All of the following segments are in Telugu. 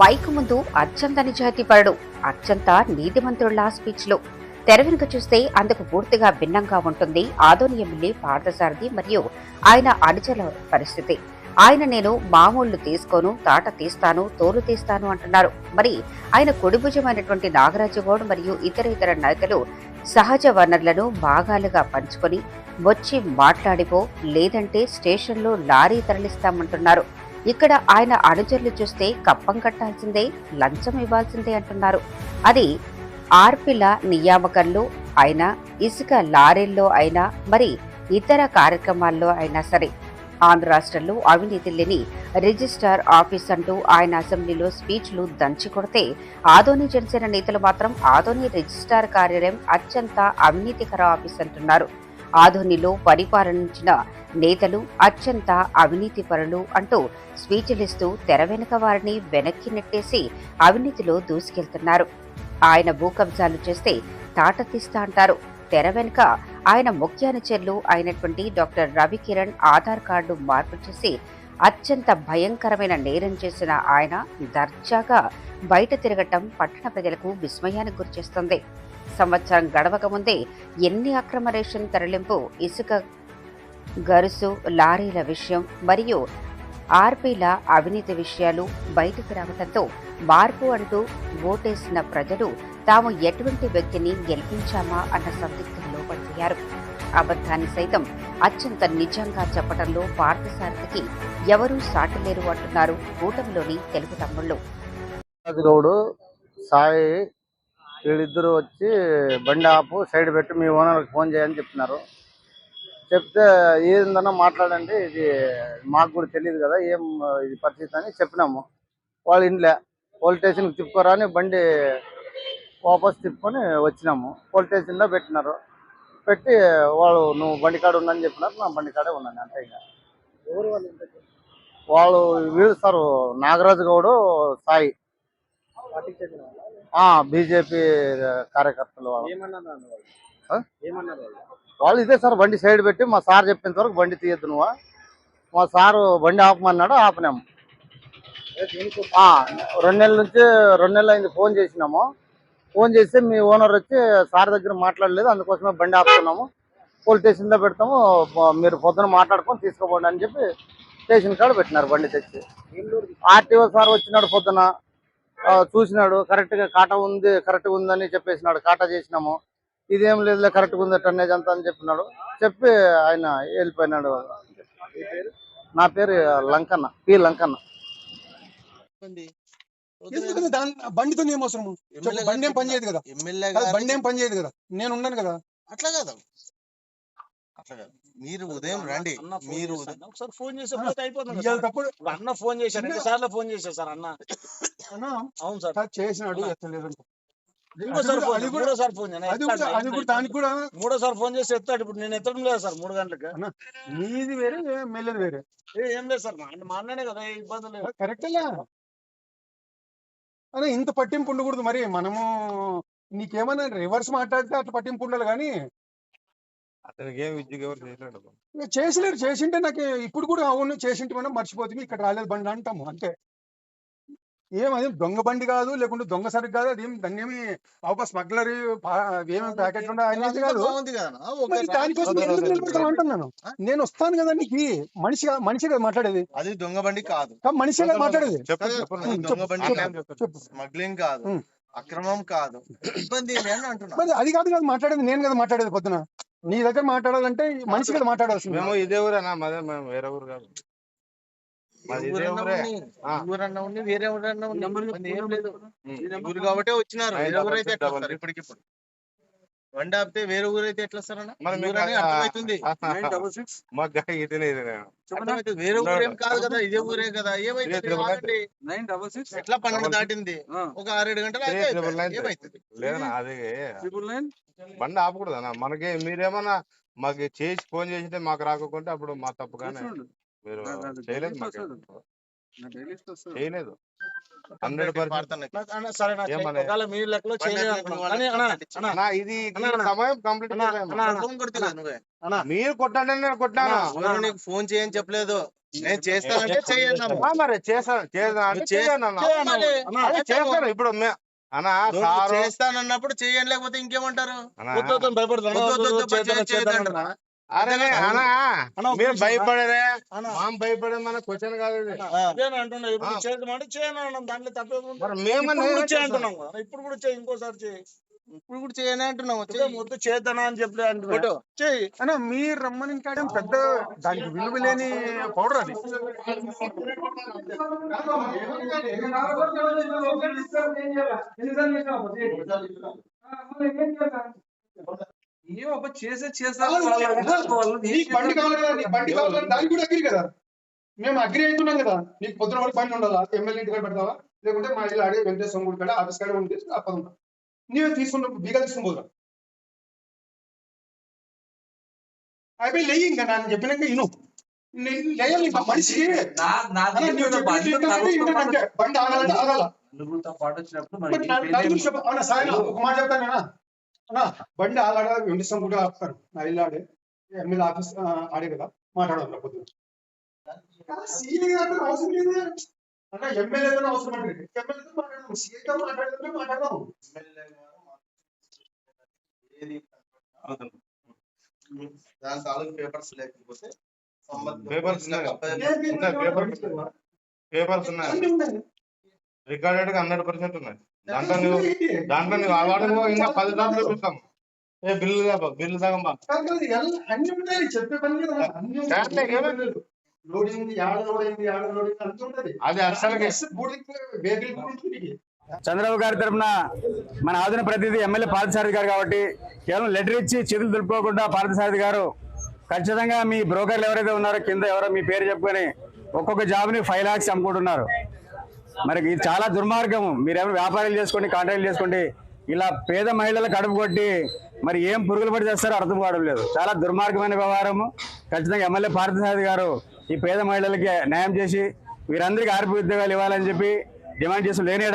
మైక్ ముందు అత్యంత నిజాయితీపరుడు అత్యంత నీతిమంతుడులా స్పీచ్లు తెర వెనుక చూస్తే అందుకు పూర్తిగా భిన్నంగా ఉంటుంది ఆదోని ఎమ్మెల్యే పార్థసారథి మరియు ఆయన అనుచరుల పరిస్థితి. ఆయన నేను మామూళ్ళు తీసుకోను తాట తీస్తాను తోలు తీస్తాను అంటున్నారు. మరి ఆయన కుడిభుజమైనటువంటి నాగరాజగౌడ్ మరియు ఇతర ఇతర నేతలు సహజ వనరులను భాగాలుగా పంచుకొని వచ్చి మాట్లాడిపో లేదంటే స్టేషన్లో లారీ తరలిస్తామంటున్నారు. ఇక్కడ ఆయన అనుచరులు చూస్తే కప్పం కట్టాల్సిందే లంచం ఇవ్వాల్సిందే అంటున్నారు. అది ఆర్పిల నియామకంలో అయినా ఇసుక లారీల్లో అయినా మరి ఇతర కార్యక్రమాల్లో అయినా సరే. ఆంధ్ర రాష్ట్రంలో అవినీతి లేని రిజిస్ట్రార్ ఆఫీస్ అంటూ ఆయన అసెంబ్లీలో స్పీచ్లు దంచి కొడితే ఆదోని జనసేన నేతలు మాత్రం ఆదోని రిజిస్ట్రార్ కార్యాలయం అత్యంత అవినీతికర ఆఫీస్ అంటున్నారు. ఆధోనిలో పరిపాలించిన నేతలు అత్యంత అవినీతి పరులు అంటూ స్పీచ్లిస్తూ తెర వెనుక వారిని వెనక్కి నెట్టేసి అవినీతిలో దూసుకెళ్తున్నారు. ఆయన భూకబ్జాలు చేస్తే తాట తీస్తా అంటారు. తెర వెనుక ఆయన ముఖ్య అనుచరులు అయినటువంటి డాక్టర్ రవికిరణ్ ఆధార్ కార్డు మార్పు చేసి అత్యంత భయంకరమైన నేరం చేసిన ఆయన దర్జాగా బయట తిరగటం పట్టణ ప్రజలకు విస్మయానికి గురిచేస్తుంది సంవత్సరం గడవక ముందే ఎన్ని అక్రమ రేషన్ తరలింపు ఇసుక గరుసు లారీల విషయం మరియు ఆర్పీల అవినీతి విషయాలు బయటికి రావడంతో మార్పు అంటూ ఓటేసిన ప్రజలు తాము ఎటువంటి వ్యక్తిని గెలిపించామా అన్న సందిగ్ధంలో పడిపోయారు అబద్ధాన్ని సైతం అత్యంత నిజంగా చెప్పడంలో పార్థసారథికి ఎవరూ సాటిలేరు అంటున్నారు కూటమిలోని తెలుగు తమ్ముళ్ళు. గౌడు సాయి వీళ్ళిద్దరు వచ్చి బండి ఆపు సైడ్ పెట్టి మీ ఓనర్కి ఫోన్ చేయని చెప్తున్నారు చెప్తే ఏందన్నా మాట్లాడండి ఇది మాకు కూడా తెలియదు కదా ఏం ఇది పరిస్థితి అని చెప్పినాము. వాళ్ళు ఇంట్లో పోలీస్ స్టేషన్కి తిప్పుకోరా అని బండి వాపస్ తిప్పుకొని వచ్చినాము. పోలీస్ స్టేషన్లో పెట్టినారు. పెట్టి వాళ్ళు నువ్వు బండి కాడ ఉండని చెప్పినారు. నా బండి కాడే ఉన్నాను అంతే ఇంకా. వాళ్ళు వీళ్ళు సార్ నాగరాజు గౌడు సాయి. బీజేపీ కార్యకర్తలు వాళ్ళు. ఇదే సార్ బండి సైడ్ పెట్టి మా సార్ చెప్పేంత వరకు బండి తీయద్దు నువ్వు. మా సారు బండి ఆపమన్నాడు ఆపినాము రెండు నెలల నుంచి రెండు నెలలు అయింది ఫోన్ చేసినాము. ఫోన్ చేస్తే మీ ఓనర్ వచ్చి సార్ దగ్గర మాట్లాడలేదు అందుకోసమే బండి ఆపుతున్నాము. పోలీస్ స్టేషన్లో పెడతాము మీరు పొద్దున మాట్లాడుకొని తీసుకోపోండి అని చెప్పి స్టేషన్ కాడ పెట్టినారు బండి తెచ్చి. ఆర్టీఓ సార్ వచ్చినాడు పొద్దున. చూసినాడు కరెక్ట్గా కాటా ఉంది కరెక్ట్ ఉందని చెప్పేసినాడు కాటా చేసినాము. ఇదేం లేదు కరెక్ట్ ఉంది టన్నేజ్ అంతా అని చెప్పినాడు. చెప్పి ఆయన వెళ్ళిపోయినాడు. నా పేరు లంకన్న పి లంకన్న. బండితో ఏం చెప్పు, బండి ఏం పని చేయదు కదా. బండి ఏం పని చేయదు కదా. నేను ఉన్నాను కదా. అట్లా కాదు. అట్లా మీరు ఉదయం రండి. మీరు ఒకసారి ఫోన్ చేసి పోతే అయిపోతుంది. తప్పుడు అన్న ఫోన్ చేశారు రెండు సార్లు ఫోన్ చేశారు సార్ అన్న? అవును సార్. సార్ చేసినాడు ఎత్తలేదంట మూడోసారి ఫోన్ అది కూడా- మూడోసారి ఫోన్. అది కూడా దానికి మూడోసారి ఫోన్ చేసి ఎత్తాడు. ఇప్పుడు నేను ఎత్తడం లేదు సార్ మూడు గంటలకు. నీది వేరే మెల్లది వేరే. ఏ, లేదు సార్. మా అన్ననే కదా ఇబ్బంది లేదు. కరెక్టేలా అదే ఇంత పట్టింపు ఉండకూడదు మరి. మనము నీకేమన్నా రివర్స్ మాట్లాడితే అట్లా పట్టింపు ఉండాలి కానీ అతనికి ఏం విద్యకు ఎవరు చేయలేడు ఇక చేసలేరు చేసింటే నాకు ఇప్పుడు కూడా అవును చేసింటే మనం మర్చిపోతుంది ఇక్కడ రాలేదు బండి అంటాము అంతే. ఏం అది దొంగ బండి కాదు లేకుంటే దొంగ సరుకు కాదు అదేం దాన్ని ఏమి ఒక స్మగ్లర్ ఏమేమి ప్యాకెట్. దానికోసం. అంటున్నాను. నేను వస్తాను కదా నీకు మనిషి మనిషి కదా మాట్లాడేది. అది దొంగ బండి కాదు. మనిషి కదా మాట్లాడేది. దొంగ బండి స్మగ్లింగ్ కాదు. అక్రమం కాదు. ఇబ్బంది అది కాదు కదా మాట్లాడేది నేను కదా మాట్లాడేది పొద్దున. నీ దగ్గర మాట్లాడాలంటే మనిషి కదా మాట్లాడాల్సింది. మేము ఇదే ఊరేనా మాదే మేము వేరే ఊరు కాదు. వేరే ఊరన్నా ఇబ్బంది ఏం లేదు. ఊరు కాబట్టే వచ్చినారు. ఇప్పటికిప్పుడు. బండి ఆపితే వేరే ఊరైతే ఎట్లా ఆ- అర్థమవుతుంది నైన్ డబల్ సిక్స్ మాకు ఇదేనే వేరే ఊరు ఏం కాదు కదా ఇదే ఊరే కదా. ఏమైతుంది? ఇదే నైన్. Double six. ఎట్లా పన్నెండు దాటింది? ఒక ఆరేడు గంటలు ఏమైతుంది? లేదన్నా అది ట్రిపుల్ నైన్ బండి ఆపకూడదన్నా. మనకి మీరేమన్నా మాకు చేసి ఫోన్ చేసింటే మాకు రాకుంటే అప్పుడు మా తప్పు కానీ మీరు చేయలేదు మాకు. చేయలేదు. మీరు కొట్టండి నేను కొట్టాను. ఫోన్ చేయని చెప్పలేదు? నేను చేస్తానంటే. ఆ, మరి చేస్తాను. చేస్తాను ఇప్పుడు మే- అన్న నువ్వు సారు చేస్తానన్నప్పుడు చెయ్యండి లేకపోతే ఇంకేమంటారు? భయపడతాను. అంటున్నా. అరే ఒక మీరు. భయపడరే? మాం భయపడే మన క్వశ్చన్ కాదు అంటున్నా? ఇప్పుడు చేయను దాంట్లో? అంటున్నాం. ఇప్పుడు కూడా చేయి ఇంకోసారి చేయి. ఇప్పుడు కూడా చేయని అంటున్నావు ఇప్పుడే ముద్దు చేద్దానా అని చెప్పలే అంటున్నా. ఫోటో. చేయి. అన్న మీరు రమ్మని ఇంకా పెద్ద దానికి విలువ లేని పౌడర్ అది. చేసే కదా కావాలి దానికి కూడా అగ్రి కదా. మేము అగ్రి అవుతున్నాం కదా. నీకు పొద్దున వరకు బండి ఉండాలా? ఎమ్మెల్యే ఇంటి కాడ పెడతావా? లేకుంటే మా ఇల్లు అడిగి వెంకటేశ్వర గుడి కాడ ఆఫీస్ కాడ ఉండి అప్పదుంటా నీవే తీసుకుంటా బీగా తీసుకుని పోదా అయిపోయి లేయి ఇంకా నేను చెప్పినాక ఇను లేయాలి వింటానంటే బండి ఆగాలంటే ఆగాల. నువ్వుతో పాటు వచ్చినప్పుడు ఒక మాట చెప్తాను అన్న బండి ఆగాడ వెంకటేశ్వర గుడి ఆపుతారు. నా ఇల్లు ఆడే ఎమ్మెల్యే ఆఫీస్ ఆడే కదా మాట్లాడాలి పొద్దున అవసరం లేదు. అన్న ఎమ్మెల్యేతో అవసరం అంటే ఎమ్మెల్యేతో మాట్లాడదాం. మాట్లాడదాం మాట్లాడదాం. దాని తాలూకు పేపర్స్ లేకపోతే పేపర్స్ పేపర్స్ ఉన్నాయి. రికార్డెడ్గా హండ్రెడ్ పర్సెంట్ ఉన్నాయి. దాంట్లో నువ్వు దాంట్లో నువ్వు అవార్డు ఇంకా పది దాంట్లో చూపిస్తాం. ఏ బిల్లు బిల్లు కాదు, కాదు, ఎల్ల- అన్నీ ఉన్నాయి చెప్పే పని కదా. అన్నీ ఉన్నాయి. దాంట్లో ఏమీ లోడింగ్ యాడ లోడింగ్ యాడ లోడింగ్ అంత ఉంటది అది గురించి చంద్రబాబు గారి తరఫున మన ఆధునిక ప్రతినిధి ఎమ్మెల్యే పార్థసారథి గారు కాబట్టి కేవలం లెటర్ ఇచ్చి చేతులు దులుపుకోకుండా పార్థసారథి గారు ఖచ్చితంగా మీ బ్రోకర్లు ఎవరైతే ఉన్నారో కింద ఎవరో మీ పేరు చెప్పుకొని ఒక్కొక్క జాబ్ని ఫైవ్ లాక్స్ అమ్ముకుంటున్నారు. మరి ఇది చాలా దుర్మార్గం మీరేమో వ్యాపారాలు చేసుకోండి కాంట్రాక్ట్ చేసుకోండి ఇలా పేద మహిళలకు కడుపు కొట్టి మరి ఏం పురుగులు పడి చేస్తారో అర్థం కావడం లేదు. చాలా దుర్మార్గమైన వ్యవహారము. ఖచ్చితంగా ఎమ్మెల్యే పార్థసారథి గారు ఈ పేద మహిళలకి న్యాయం చేసి వీరందరికీ ఆర్పి ఉద్యోగాలు ఇవ్వాలని చెప్పి డిమాండ్ చేస్తూ లేని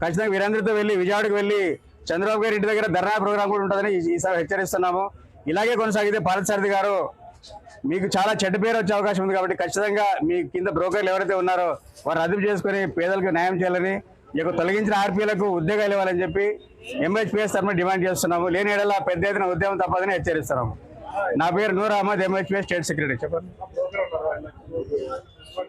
ఖచ్చితంగా వీరందరితో వెళ్ళి విజయవాడకు వెళ్ళి చంద్రబాబు గారి ఇంటి దగ్గర ధర్నా ప్రోగ్రాం కూడా ఉంటుందని ఈ- ఈసారి హెచ్చరిస్తున్నాము. ఇలాగే కొనసాగితే పార్థసారథి గారు మీకు చాలా చెడ్డ పేరు వచ్చే అవకాశం ఉంది కాబట్టి ఖచ్చితంగా మీ కింద బ్రోకర్లు ఎవరైతే ఉన్నారో వారు రద్దు చేసుకుని పేదలకు న్యాయం చేయాలని ఈ యొక్క తొలగించిన ఆర్పీలకు ఉద్యోగాలు ఇవ్వాలని చెప్పి ఎంహెచ్పిఎస్ తరఫున డిమాండ్ చేస్తున్నాము. లేని ఏడలా పెద్ద ఎత్తున ఉద్యమం తప్పదని హెచ్చరిస్తున్నాము. నా పేరు Noor Ahmed MHPS state secretary చెప్పండి.